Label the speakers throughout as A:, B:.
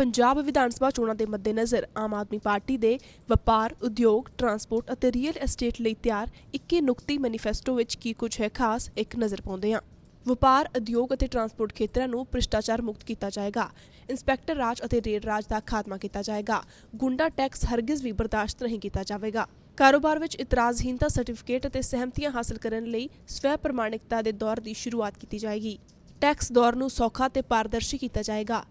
A: ਪੰਜਾਬ ਵਿਧਾਨ ਸਭਾ ਚੋਣਾਂ ਦੇ ਮੱਦੇਨਜ਼ਰ ਆਮ ਆਦਮੀ ਪਾਰਟੀ ਦੇ ਵਪਾਰ, ਉਦਯੋਗ, ਟਰਾਂਸਪੋਰਟ ਅਤੇ ਰੀਅਲ ਐਸਟੇਟ ਲਈ ਤਿਆਰ 21 ਨੁਕਤੀ ਮੈਨੀਫੈਸਟੋ ਵਿੱਚ ਕੀ ਕੁਝ ਹੈ ਖਾਸ ਇੱਕ ਨਜ਼ਰ ਪਾਉਂਦੇ ਹਾਂ। ਵਪਾਰ, ਉਦਯੋਗ ਅਤੇ ਟਰਾਂਸਪੋਰਟ ਖੇਤਰਾਂ ਨੂੰ ਭ੍ਰਿਸ਼ਟਾਚਾਰ ਮੁਕਤ ਕੀਤਾ ਜਾਏਗਾ। ਇੰਸਪੈਕਟਰ ਰਾਜ ਅਤੇ ਰੇਡ ਰਾਜ ਦਾ ਖਾਤਮਾ ਕੀਤਾ ਜਾਏਗਾ। ਗੁੰਡਾ ਟੈਕਸ ਹਰਗਿਜ਼ ਵੀ ਬਰਦਾਸ਼ਤ ਨਹੀਂ ਕੀਤਾ ਜਾਵੇਗਾ। ਕਾਰੋਬਾਰ ਵਿੱਚ ਇਤਰਾਜ਼ਹੀਨਤਾ ਸਰਟੀਫਿਕੇਟ ਅਤੇ ਸਹਿਮਤੀਆਂ ਹਾਸਲ ਕਰਨ ਲਈ ਸਵੈ ਪ੍ਰਮਾਣਿਕਤਾ ਦੇ ਦੌਰ ਦੀ ਸ਼ੁਰੂਆਤ ਕੀਤੀ ਜਾਏਗੀ। ਟੈਕਸ ਦੌਰ ਨੂੰ ਸੌਖਾ ਤੇ ਪਾਰਦਰਸ਼ੀ ਕੀਤਾ ਜਾਏਗਾ।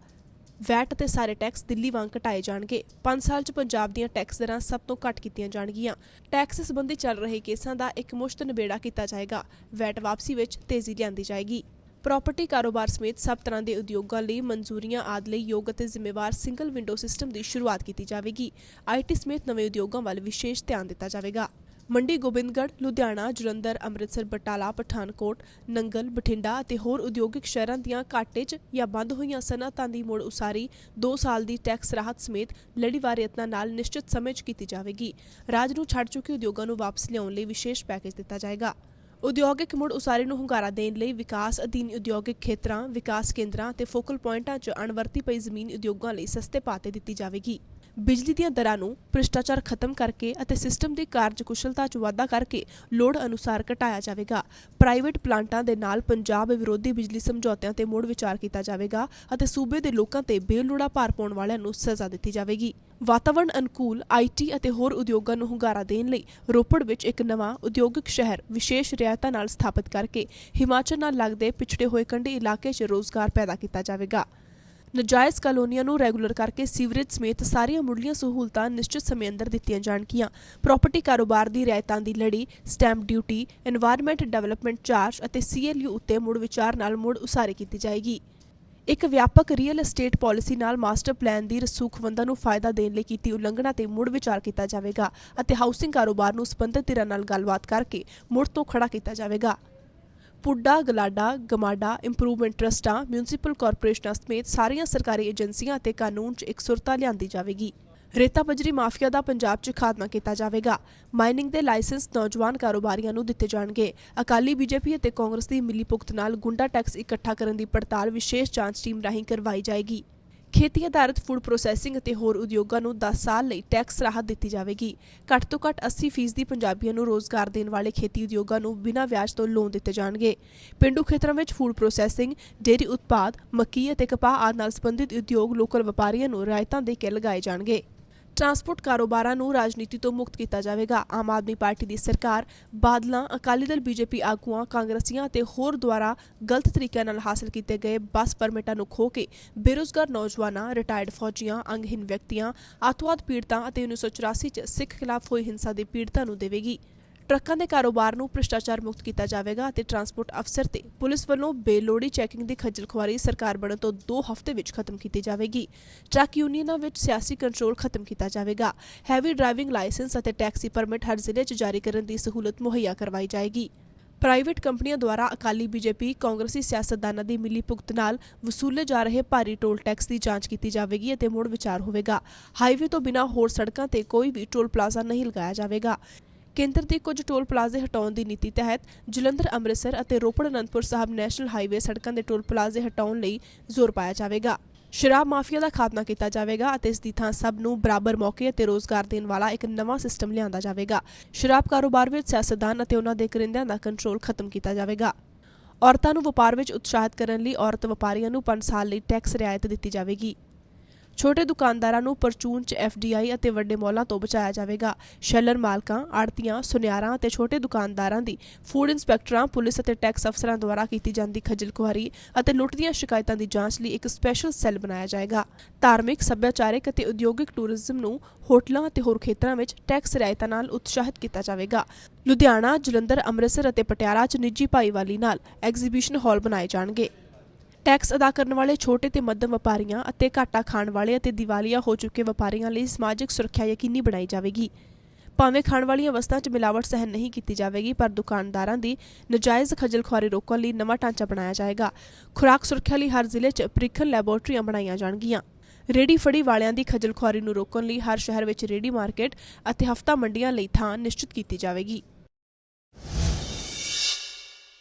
A: ਵੈਟ ਅਤੇ ਸਾਰੇ ਟੈਕਸ ਦਿੱਲੀ ਵਾਂਗ ਘਟਾਏ ਜਾਣਗੇ। 5 ਸਾਲ 'ਚ ਪੰਜਾਬ ਦੀਆਂ ਟੈਕਸ ਦਰਾਂ ਸਭ ਤੋਂ ਘੱਟ ਕੀਤੀਆਂ ਜਾਣਗੀਆਂ। ਟੈਕਸ ਸੰਬੰਧੀ ਚੱਲ ਰਹੇ ਕੇਸਾਂ ਦਾ ਇੱਕ ਮੁਸ਼ਤ ਨਿਬੇੜਾ ਕੀਤਾ ਜਾਏਗਾ। ਵੈਟ ਵਾਪਸੀ ਵਿੱਚ ਤੇਜ਼ੀ ਲਿਆਂਦੀ ਜਾਏਗੀ। ਪ੍ਰਾਪਰਟੀ ਕਾਰੋਬਾਰ ਸਮੇਤ ਸਭ ਤਰ੍ਹਾਂ ਦੇ ਉਦਯੋਗਾਂ ਲਈ ਮਨਜ਼ੂਰੀਆਂ ਆਦਿ ਲਈ ਯੋਗ ਅਤੇ ਜ਼ਿੰਮੇਵਾਰ ਸਿੰਗਲ ਵਿੰਡੋ ਸਿਸਟਮ ਦੀ ਸ਼ੁਰੂਆਤ ਕੀਤੀ ਜਾਵੇਗੀ। ਆਈਟੀ ਸਮੇਤ ਨਵੇਂ ਉਦਯੋਗਾਂ ਵੱਲ ਵਿਸ਼ੇਸ਼ ਧਿਆਨ ਦਿੱਤਾ ਜਾਵੇਗਾ। ਮੰਡੀ ਗੋਬਿੰਦਗੜ੍ਹ, ਲੁਧਿਆਣਾ, ਜਲੰਧਰ, ਅੰਮ੍ਰਿਤਸਰ, ਬਟਾਲਾ, ਪਠਾਨਕੋਟ, ਨੰਗਲ, ਬਠਿੰਡਾ ਅਤੇ ਹੋਰ ਉਦਯੋਗਿਕ ਸ਼ਹਿਰਾਂ ਦੀਆਂ ਘਾਟੇ 'ਚ ਜਾਂ ਬੰਦ ਹੋਈਆਂ ਸਨਅਤਾਂ ਦੀ ਮੁੜ ਉਸਾਰੀ 2 ਸਾਲ ਦੀ ਟੈਕਸ ਰਾਹਤ ਸਮੇਤ ਲੜੀਵਾਰ ਯਤਨਾਂ ਨਾਲ ਨਿਸ਼ਚਿਤ ਸਮੇਂ 'ਚ ਕੀਤੀ ਜਾਵੇਗੀ। ਰਾਜ ਨੂੰ ਛੱਡ ਚੁੱਕੇ ਉਦਯੋਗਾਂ ਨੂੰ ਵਾਪਸ ਲਿਆਉਣ ਲਈ ਵਿਸ਼ੇਸ਼ ਪੈਕੇਜ ਦਿੱਤਾ ਜਾਏਗਾ। ਉਦਯੋਗਿਕ ਮੁੜ ਉਸਾਰੀ ਨੂੰ ਹੁੰਗਾਰਾ ਦੇਣ ਲਈ ਵਿਕਾਸ ਅਧੀਨ ਉਦਯੋਗਿਕ ਖੇਤਰਾਂ, ਵਿਕਾਸ ਕੇਂਦਰਾਂ ਤੇ ਫੋਕਲ ਪੁਆਇੰਟਾਂ 'ਚ ਅਣਵਰਤੀ ਪਈ ਜ਼ਮੀਨ ਉਦਯੋਗਾਂ ਲਈ ਸਸਤੇ ਭਾਅ ਤੇ ਦਿੱਤੀ ਜਾਵੇਗੀ। ਬਿਜਲੀ ਦੀਆਂ ਦਰਾਂ ਨੂੰ ਭ੍ਰਿਸ਼ਟਾਚਾਰ ਖਤਮ ਕਰਕੇ ਅਤੇ ਸਿਸਟਮ ਦੀ ਕਾਰਜਕੁਸ਼ਲਤਾ 'ਚ ਵਾਧਾ ਕਰਕੇ ਲੋੜ ਅਨੁਸਾਰ ਘਟਾਇਆ ਜਾਵੇਗਾ। ਪ੍ਰਾਈਵੇਟ ਪਲਾਂਟਾਂ ਦੇ ਨਾਲ ਪੰਜਾਬ ਵਿਰੋਧੀ ਬਿਜਲੀ ਸਮਝੌਤਿਆਂ ਤੇ ਮੁੜ ਵਿਚਾਰ ਕੀਤਾ ਜਾਵੇਗਾ ਅਤੇ ਸੂਬੇ ਦੇ ਲੋਕਾਂ ਤੇ ਬੇਲੋੜਾ ਭਾਰ ਪਾਉਣ ਵਾਲਿਆਂ ਨੂੰ ਸਜ਼ਾ ਦਿੱਤੀ ਜਾਵੇਗੀ। ਵਾਤਾਵਰਣ ਅਨੁਕੂਲ ਆਈਟੀ ਅਤੇ ਹੋਰ ਉਦਯੋਗਾਂ ਨੂੰ ਹੁੰਗਾਰਾ ਦੇਣ ਲਈ ਰੋਪੜ ਵਿੱਚ ਇੱਕ ਨਵਾਂ ਉਦਯੋਗਿਕ ਸ਼ਹਿਰ ਵਿਸ਼ੇਸ਼ ਰਿਆਇਤਾਂ ਨਾਲ ਸਥਾਪਿਤ ਕਰਕੇ ਹਿਮਾਚਲ ਨਾਲ ਲੱਗਦੇ ਪਿਛੜੇ ਹੋਏ ਕੰਢੀ ਇਲਾਕੇ 'ਚ ਰੋਜ਼ਗਾਰ ਪੈਦਾ ਕੀਤਾ ਜਾਵੇਗਾ। ਨਜਾਇਜ਼ ਕਲੋਨੀਆਂ ਨੂੰ ਰੈਗੂਲਰ ਕਰਕੇ ਸੀਵਰੇਜ ਸਮੇਤ ਸਾਰੀਆਂ ਮੁੱਢਲੀਆਂ ਸਹੂਲਤਾਂ ਨਿਸ਼ਚਿਤ ਸਮੇਂ ਅੰਦਰ ਦਿੱਤੀਆਂ ਜਾਣਗੀਆਂ। ਪ੍ਰਾਪਰਟੀ ਕਾਰੋਬਾਰ ਦੀ ਰਾਇਤਾਂ ਦੀ ਲੜੀ stamp duty environment development charge ਅਤੇ ਸੀਐਲਯੂ ਉੱਤੇ ਮੁੜ ਵਿਚਾਰ ਨਾਲ ਮੁੜ ਉਸਾਰੀ ਕੀਤੀ ਜਾਏਗੀ। ਇੱਕ ਵਿਆਪਕ ਰੀਅਲ ਅਸਟੇਟ ਪਾਲਿਸੀ ਨਾਲ ਮਾਸਟਰ ਪਲਾਨ ਦੀ ਰਸੂਖਵੰਦਾਂ ਨੂੰ ਫਾਇਦਾ ਦੇਣ ਲਈ ਕੀਤੀ ਉਲੰਘਣਾ ਤੇ ਮੁੜ ਵਿਚਾਰ ਕੀਤਾ ਜਾਵੇਗਾ ਅਤੇ ਹਾਊਸਿੰਗ ਕਾਰੋਬਾਰ ਨੂੰ ਸਬੰਧਤ ਧਿਰਾਂ ਨਾਲ ਗੱਲਬਾਤ ਕਰਕੇ ਮੁੜ ਤੋਂ ਖੜਾ ਕੀਤਾ ਜਾਵੇਗਾ। ਪੁੱਡਾ, ਗਲਾਡਾ, ਗਮਾਡਾ ਇੰਪਰੂਵਮੈਂਟ ਟਰਸਟਾਂ ਮਿਊਨਿਸਪਲ ਕਾਰਪੋਰੇਸ਼ਨਾਂ ਸਮੇਤ ਸਾਰੀਆਂ ਸਰਕਾਰੀ ਏਜੰਸੀਆਂ ਅਤੇ ਕਾਨੂੰਨ 'ਚ ਇਕਸੁਰਤਾ ਲਿਆਂਦੀ ਜਾਵੇਗੀ। ਰੇਤਾ ਬਜਰੀ ਮਾਫੀਆ ਦਾ ਪੰਜਾਬ 'ਚ ਖਾਤਮਾ ਕੀਤਾ ਜਾਵੇਗਾ। ਮਾਈਨਿੰਗ ਦੇ ਲਾਇਸੈਂਸ ਨੌਜਵਾਨ ਕਾਰੋਬਾਰੀਆਂ ਨੂੰ ਦਿੱਤੇ ਜਾਣਗੇ। ਅਕਾਲੀ ਬੀਜੇਪੀ ਅਤੇ ਕਾਂਗਰਸ ਦੀ ਮਿਲੀ ਭੁਗਤ ਨਾਲ ਗੁੰਡਾ ਟੈਕਸ ਇਕੱਠਾ ਕਰਨ ਦੀ ਪੜਤਾਲ ਵਿਸ਼ੇਸ਼ ਜਾਂਚ ਟੀਮ ਰਾਹੀਂ ਕਰਵਾਈ ਜਾਏਗੀ। ਖੇਤੀ ਆਧਾਰਿਤ ਫੂਡ ਪ੍ਰੋਸੈਸਿੰਗ ਅਤੇ ਹੋਰ ਉਦਯੋਗਾਂ ਨੂੰ 10 ਸਾਲ ਲਈ ਟੈਕਸ ਰਾਹਤ ਦਿੱਤੀ ਜਾਵੇਗੀ। ਘੱਟ ਤੋਂ ਘੱਟ 80% ਪੰਜਾਬੀਆਂ ਨੂੰ ਰੋਜ਼ਗਾਰ ਦੇਣ ਵਾਲੇ ਖੇਤੀ ਉਦਯੋਗਾਂ ਨੂੰ ਬਿਨਾਂ ਵਿਆਜ ਤੋਂ ਲੋਨ ਦਿੱਤੇ ਜਾਣਗੇ। ਪਿੰਡੂ ਖੇਤਰਾਂ ਵਿੱਚ ਫੂਡ ਪ੍ਰੋਸੈਸਿੰਗ ਡੇਅਰੀ ਉਤਪਾਦ, ਮੱਕੀ ਅਤੇ ਕਪਾਹ ਆਦਿ ਨਾਲ ਸੰਬੰਧਿਤ ਉਦਯੋਗ ਲੋਕਲ ਵਪਾਰੀਆਂ ਨੂੰ ਰਿਆਇਤਾਂ ਦੇ ਕੇ ਲਗਾਏ ਜਾਣਗੇ। ਟਰਾਂਸਪੋਰਟ ਕਾਰੋਬਾਰਾਂ ਨੂੰ ਰਾਜਨੀਤੀ ਤੋਂ ਮੁਕਤ ਕੀਤਾ ਜਾਵੇਗਾ। ਆਮ ਆਦਮੀ ਪਾਰਟੀ ਦੀ ਸਰਕਾਰ, ਬਾਦਲਾਂ, ਅਕਾਲੀ ਦਲ, ਬੀਜੇਪੀ ਆਗੂਆਂ, ਕਾਂਗਰਸੀਆਂ ਅਤੇ ਹੋਰ ਦੁਆਰਾ ਗਲਤ ਤਰੀਕਿਆਂ ਨਾਲ ਹਾਸਲ ਕੀਤੇ ਗਏ ਬੱਸ ਪਰਮਿਟਾਂ ਨੂੰ ਖੋ ਕੇ ਬੇਰੋਜ਼ਗਾਰ ਨੌਜਵਾਨਾਂ ਰਿਟਾਇਰਡ ਫੌਜੀਆਂ ਅੰਗਹੀਨ ਵਿਅਕਤੀਆਂ ਆਤਵਾਦ ਪੀੜਤਾਂ ਅਤੇ 1984 ਚ ਸਿੱਖ ਖਿਲਾਫ ਹੋਈ ਹਿੰਸਾ ਦੇ ਪੀੜਤਾਂ ਨੂੰ ਦੇਵੇਗੀ। ਟਰੱਕਾਂ ਦੇ ਕਾਰੋਬਾਰ ਨੂੰ ਭ੍ਰਿਸ਼ਟਾਚਾਰ ਮੁਕਤ ਕੀਤਾ ਜਾਵੇਗਾ ਅਤੇ ਟਰਾਂਸਪੋਰਟ ਅਫਸਰ ਤੇ ਪੁਲਿਸ ਵੱਲੋਂ ਬੇਲੋੜੀ ਚੈਕਿੰਗ ਦੀ ਖੱਜਲ ਖੁਆਰੀ ਸਰਕਾਰ ਬਣਨ ਤੋਂ 2 ਹਫ਼ਤੇ ਵਿੱਚ ਖਤਮ ਕੀਤੀ ਜਾਵੇਗੀ। ਟਰੱਕ ਯੂਨੀਅਨਾਂ ਵਿੱਚ ਸਿਆਸੀ ਕੰਟਰੋਲ ਖਤਮ ਕੀਤਾ ਜਾਵੇਗਾ। ਹੈਵੀ ਡਰਾਈਵਿੰਗ ਲਾਇਸੈਂਸ ਅਤੇ ਟੈਕਸੀ ਪਰਮਿਟ ਹਰ ਜ਼ਿਲ੍ਹੇ 'ਚ ਜਾਰੀ ਕਰਨ ਦੀ ਸਹੂਲਤ ਮੁਹੱਈਆ ਕਰਵਾਈ ਜਾਏਗੀ। ਪ੍ਰਾਈਵੇਟ ਕੰਪਨੀਆਂ ਦੁਆਰਾ ਅਕਾਲੀ ਬੀਜੇਪੀ, ਕਾਂਗਰਸੀ ਸਿਆਸਤਦਾਨਾਂ ਦੀ ਮਿਲੀ ਭੁਗਤ ਨਾਲ ਵਸੂਲੇ ਜਾ ਰਹੇ ਭਾਰੀ ਟੋਲ ਟੈਕਸ ਦੀ ਜਾਂਚ ਕੀਤੀ ਜਾਵੇਗੀ ਅਤੇ ਮੁੜ ਵਿਚਾਰ ਹੋਵੇਗਾ। ਹਾਈਵੇ ਤੋਂ ਬਿਨਾਂ ਹੋਰ ਸੜਕਾਂ ਤੇ ਕੋਈ ਵੀ ਟੋਲ ਪਲਾਜ਼ਾ ਨਹੀਂ ਲਗਾਇਆ ਜਾਵੇਗਾ। ਕੇਂਦਰ ਦੇ ਕੁਝ ਟੋਲ ਪਲਾਜ਼ੇ ਹਟਾਉਣ ਦੀ ਨੀਤੀ ਤਹਿਤ ਜਲੰਧਰ, ਅੰਮ੍ਰਿਤਸਰ ਅਤੇ ਰੋਪੜ ਅਨੰਦਪੁਰ ਸਾਹਿਬ ਨੈਸ਼ਨਲ ਹਾਈਵੇ ਸੜਕਾਂ ਦੇ ਟੋਲ ਪਲਾਜ਼ੇ ਹਟਾਉਣ ਲਈ ਜ਼ੋਰ ਪਾਇਆ ਜਾਵੇਗਾ। ਸ਼ਰਾਬ ਮਾਫੀਆ ਦਾ ਖਾਤਮਾ ਕੀਤਾ ਜਾਵੇਗਾ ਅਤੇ ਇਸ ਦੀ ਥਾਂ ਸਭ ਨੂੰ ਬਰਾਬਰ ਮੌਕੇ ਅਤੇ ਰੋਜ਼ਗਾਰ ਦੇਣ ਵਾਲਾ ਇੱਕ ਨਵਾਂ ਸਿਸਟਮ ਲਿਆਂਦਾ ਜਾਵੇਗਾ। ਸ਼ਰਾਬ ਕਾਰੋਬਾਰ ਵਿੱਚ ਸਿਆਸਤਦਾਨ ਅਤੇ ਉਹਨਾਂ ਦੇ ਕਰਿੰਦਿਆਂ ਦਾ ਕੰਟਰੋਲ ਖਤਮ ਕੀਤਾ ਜਾਵੇਗਾ। ਔਰਤਾਂ ਨੂੰ ਵਪਾਰ ਵਿੱਚ ਉਤਸ਼ਾਹਿਤ ਕਰਨ ਲਈ ਔਰਤ ਵਪਾਰੀਆਂ ਨੂੰ 5 ਸਾਲ ਲਈ ਟੈਕਸ ਰਿਆਇਤ ਦਿੱਤੀ ਜਾਵੇਗੀ। ਛੋਟੇ ਦੁਕਾਨਦਾਰਾਂ ਨੂੰ ਪਰਚੂਨ ਚ ਐਫਡੀਆਈ ਅਤੇ ਵੱਡੇ ਮੌਲਾਂ ਤੋਂ ਬਚਾਇਆ ਜਾਵੇਗਾ। ਸ਼ੈਲਰ ਮਾਲਕਾਂ, ਆੜਤੀਆਂ, ਸੁਨਿਆਰਾਂ ਅਤੇ ਛੋਟੇ ਦੁਕਾਨਦਾਰਾਂ ਦੀ ਫੂਡ ਇੰਸਪੈਕਟਰਾਂ, ਪੁਲਿਸ ਅਤੇ ਟੈਕਸ ਅਫਸਰਾਂ ਦੁਆਰਾ ਕੀਤੀ ਜਾਂਦੀ ਖੱਜਲ ਅਤੇ ਲੁੱਟ ਦੀਆਂ ਸ਼ਿਕਾਇਤਾਂ ਦੀ ਜਾਂਚ ਲਈ ਇੱਕ ਸਪੈਸ਼ਲ ਸੈੱਲ ਬਣਾਇਆ ਜਾਏਗਾ। ਧਾਰਮਿਕ, ਸੱਭਿਆਚਾਰਕ ਅਤੇ ਉਦਯੋਗਿਕ ਟੂਰਿਜ਼ਮ ਨੂੰ ਹੋਟਲਾਂ ਅਤੇ ਹੋਰ ਖੇਤਰਾਂ ਵਿੱਚ ਟੈਕਸ ਰਿਆਇਤਾਂ ਨਾਲ ਉਤਸ਼ਾਹਿਤ ਕੀਤਾ ਜਾਵੇਗਾ। ਲੁਧਿਆਣਾ, ਜਲੰਧਰ, ਅੰਮ੍ਰਿਤਸਰ ਅਤੇ ਪਟਿਆਲਾ 'ਚ ਨਿੱਜੀ ਭਾਈਵਾਲੀ ਨਾਲ ਐਗਜ਼ੀਬਿਸ਼ਨ ਹਾਲ ਬਣਾਏ ਜਾਣਗੇ। ਟੈਕਸ ਅਦਾ ਕਰਨ ਵਾਲੇ ਛੋਟੇ ਤੇ ਮੱਧਮ ਵਪਾਰੀਆਂ ਅਤੇ ਘਾਟਾ ਖਾਣ ਵਾਲੇ ਅਤੇ ਦਿਵਾਲੀਆ ਹੋ ਚੁੱਕੇ ਵਪਾਰੀਆਂ ਲਈ ਸਮਾਜਿਕ ਸੁਰੱਖਿਆ ਯਕੀਨੀ ਬਣਾਈ ਜਾਵੇਗੀ। ਭਾਵੇਂ ਖਾਣ ਵਾਲੀਆਂ ਵਸਤਾਂ 'ਚ ਮਿਲਾਵਟ ਸਹਿਨ ਨਹੀਂ ਕੀਤੀ ਜਾਵੇਗੀ, ਪਰ ਦੁਕਾਨਦਾਰਾਂ ਦੀ ਨਜਾਇਜ਼ ਖਜਲਖੁਆਰੀ ਰੋਕਣ ਲਈ ਨਵਾਂ ਢਾਂਚਾ ਬਣਾਇਆ ਜਾਏਗਾ। ਖੁਰਾਕ ਸੁਰੱਖਿਆ ਲਈ ਹਰ ਜ਼ਿਲ੍ਹੇ 'ਚ ਪ੍ਰੀਖਣ ਲੈਬੋਰਟਰੀਆਂ ਬਣਾਈਆਂ ਜਾਣਗੀਆਂ। ਰੇੜੀ ਫੜੀ ਵਾਲਿਆਂ ਦੀ ਖੱਜਲਖੁਆਰੀ ਨੂੰ ਰੋਕਣ ਲਈ ਹਰ ਸ਼ਹਿਰ ਵਿੱਚ ਰੇੜੀ ਮਾਰਕੀਟ ਅਤੇ ਹਫਤਾ ਮੰਡੀਆਂ ਲਈ ਥਾਂ ਨਿਸ਼ਚਿਤ ਕੀਤੀ ਜਾਵੇਗੀ।